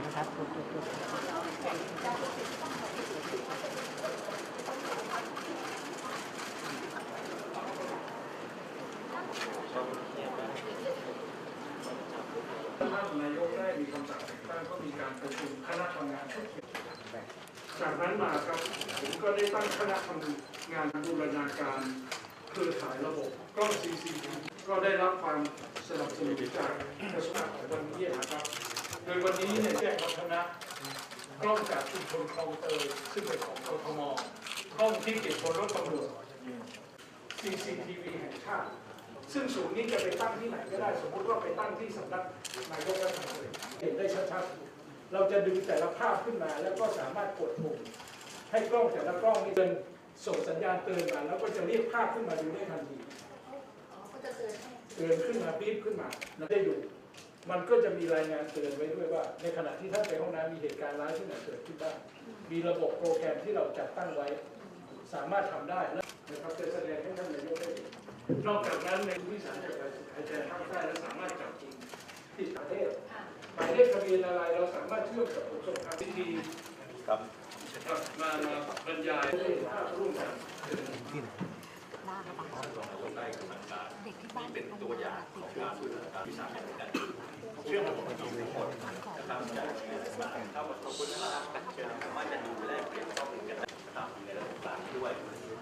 คุณครับคุณคุณคุณท่านนายกได้มีคำสั่งแต่งตั้งก็มีการประชุมคณะทำงานชุดจากนั้นมาครับผมก็ได้ตั้งคณะทำงานบูรณาการเครือข่ายระบบกล้อง CCTV ก็ได้รับความสนับสนุนจากกระทรวงของวันนี้นะครับ ยวันนี้เนี่ยแจ้งวัฒนะกล้องจากชุมชนคลองเตยซึ่งเป็นของกทมกล้องที่เก็บบนรถตำรวจ CCTV แห่งชาติ ซึ่งศูนย์นี้จะไปตั้งที่ไหนก็ได้ สมมติว่าไปตั้งที่สำนักนายกรัฐมนตรีเห็นได้ชัดๆ เราจะดึงแต่ละภาพขึ้นมา แล้วก็สามารถกดปุ่มให้กล้องแต่ละกล้องนี่เดินส่งสัญญาณเตือนมา แล้วก็จะเรียกภาพขึ้นมาดูได้ทันทีเตือนขึ้นมาบีบขึ้นมาแล้วได้ดู มันก็จะมีรายงานเตือนไว้ด้วยว่า ในขณะที่ท่านไปห้องน้ำมีเหตุการณ์ร้ายที่ไหนเกิดขึ้นบ้างมีระบบโปรแกรมที่เราจัดตั้งไว้ สามารถทำได้และนะครับจะแสดงให้ท่านนายกได้นนอกจากนั้นในวิสาหกิจการหายใจภาคใต้เราสามารถจับกลุ่มที่ประเทศหมายเลขทะเบียนอะไรเราสามารถเชื่อมกับขนส่งทางพิธีครับมามาบรรยายให้เห็นภาพร่วมกันล่าเข้าไปเด็กที่บ้านเป็นตัวอย่างของการฝึกการวิชาการในการ เชื่อมระบบทีมทุกคนนะครับจากมาเข้าขอบคุณนะครับเชิญสามารถจะดูแลเปลี่ยนข้อมูลกันได้นะครับในระบบต่างด้วย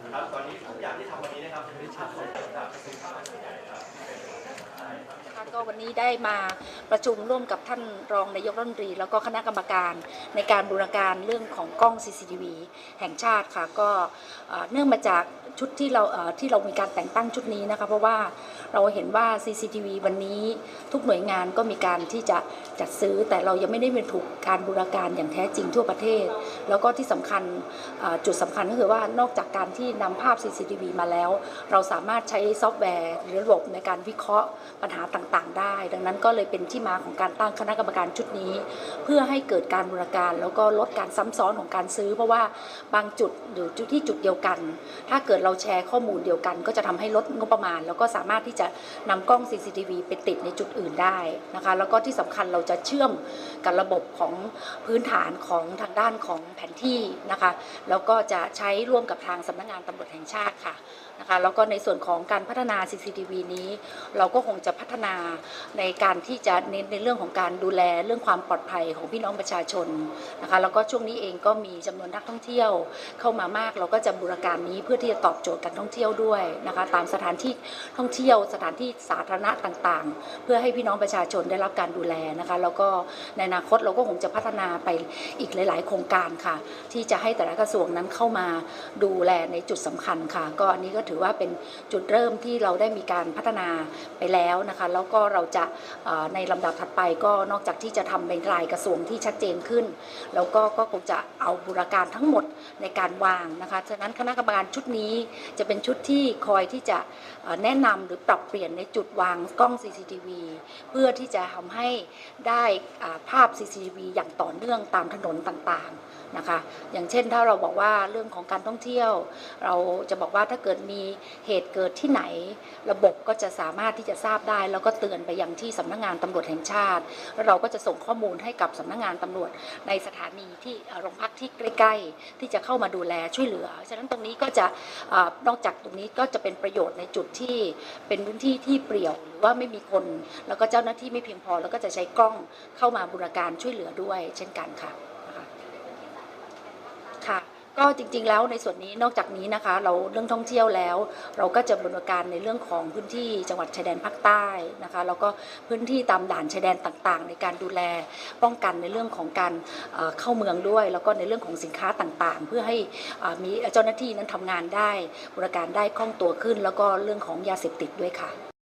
นะครับตอนนี้ทุกอย่างที่ทำวันนี้นะครับจะเป็นภาพสดนะครับเป็นภาพใหญ่ครับใช่ครับก็วันนี้ได้มาประชุมร่วมกับท่านรองนายกรัฐมนตรี แล้วก็คณะกรรมการในการบูรณาการเรื่องของกล้อง CCTV แห่งชาติค่ะก็เนื่องมาจากชุดที่เราที่เรามีการแต่งตั้งชุดนี้นะคะเพราะว่า เราเห็นว่า CCTV วันนี้ทุกหน่วยงานก็มีการที่จะจัดซื้อ แต่เรายังไม่ได้เป็นถูกการบูรการอย่างแท้จริงทั่วประเทศ แล้วก็ที่สำคัญจุดสำคัญก็คือว่านอกจากการที่นำภาพ CCTV มาแล้ว เราสามารถใช้ซอฟต์แวร์หรือระบบในการวิเคราะห์ปัญหาต่างๆ ได้ ดังนั้นก็เลยเป็นที่มาของการตั้งคณะกรรมการชุดนี้ เพื่อให้เกิดการบูรการแล้วก็ลดการซ้ำซ้อนของการซื้อ เพราะว่าบางจุดหรือจุดที่จุดเดียวกัน ถ้าเกิดเราแชร์ข้อมูลเดียวกัน ก็จะทำให้ลดงบประมาณ แล้วก็สามารถที่จะนำกล้อง CCTV ไปติดในจุดอื่นได้นะคะแล้วก็ที่สำคัญเราจะเชื่อมกับระบบของพื้นฐานของทางด้านของแผนที่นะคะแล้วก็จะใช้ร่วมกับทางสำนักงานตำรวจแห่งชาติค่ะ นะคะแล้วก็ในส่วนของการพัฒนา CCTV นี้ เราก็คงจะพัฒนาในการที่จะเน้นในเรื่องของการดูแลเรื่องความปลอดภัยของพี่น้องประชาชนนะคะแล้วก็ช่วงนี้เองก็มีจำนวนนักท่องเที่ยวเข้ามามาก เราก็จะบูรการนี้เพื่อที่จะตอบโจทย์การท่องเที่ยวด้วยนะคะตามสถานที่ท่องเที่ยว สถานที่สาธารณะต่างๆ เพื่อให้พี่น้องประชาชนได้รับการดูแลนะคะแล้วก็ในอนาคตเราก็คงจะพัฒนาไปอีกหลาย ๆ โครงการค่ะ ที่จะให้แต่ละกระทรวงนั้นเข้ามาดูแลในจุดสำคัญค่ะ ก็อันนี้ก็ถือว่าเป็นจุดเริ่มที่เราได้มีการพัฒนาไปแล้วนะคะ แล้วก็เราจะในลำดับถัดไปก็นอกจากที่จะทำเป็นรายกระทรวงที่ชัดเจนขึ้น แล้วก็ก็คงจะเอาบูรการทั้งหมดในการวางนะคะฉะนั้นคณะกรรมการชุดนี้จะเป็นชุดที่คอยที่จะแนะนำหรือปรับเปลี่ยนในจุดวางกล้อง CCTV เพื่อที่จะทำให้ได้ภาพ CCTV อย่างต่อเนื่องตามถนนต่างๆนะคะ อย่างเช่นถ้าเราบอกว่าเรื่องของการท่องเที่ยว เราจะบอกว่าถ้าเกิดมีเหตุเกิดที่ไหน ระบบก็จะสามารถที่จะทราบได้ แล้วก็เตือนไปยังที่สำนักงานตำรวจแห่งชาติแล้วเราก็จะส่งข้อมูลให้กับสำนักงานตำรวจในสถานีที่โรงพักที่ใกล้ๆ ที่จะเข้ามาดูแลช่วยเหลือ ฉะนั้นตรงนี้ก็จะออนอกจากตรงนี้ก็จะเป็นประโยชน์ในจุดที่เป็นพื้นที่ที่เปลี่ยวหรือว่าไม่มีคน แล้วก็เจ้าหน้าที่ไม่เพียงพอ แล้วก็จะใช้กล้องเข้ามาบูรการช่วยเหลือด้วย เช่นกันค่ะค่ะ ก็จริงๆแล้วในส่วนนี้นอกจากนี้นะคะ เราเรื่องท่องเที่ยวแล้ว เราก็จะบูรณาการในเรื่องของพื้นที่จังหวัดชายแดนภาคใต้นะคะแล้วก็พื้นที่ตามด่านชายแดนต่างๆ ในการดูแลป้องกันในเรื่องของการเข้าเมืองด้วย แล้วก็ในเรื่องของสินค้าต่างๆ เพื่อให้มีเจ้าหน้าที่นั้นทำงานได้บริการได้คล่องตัวขึ้น แล้วก็เรื่องของยาเสพติดด้วยค่ะ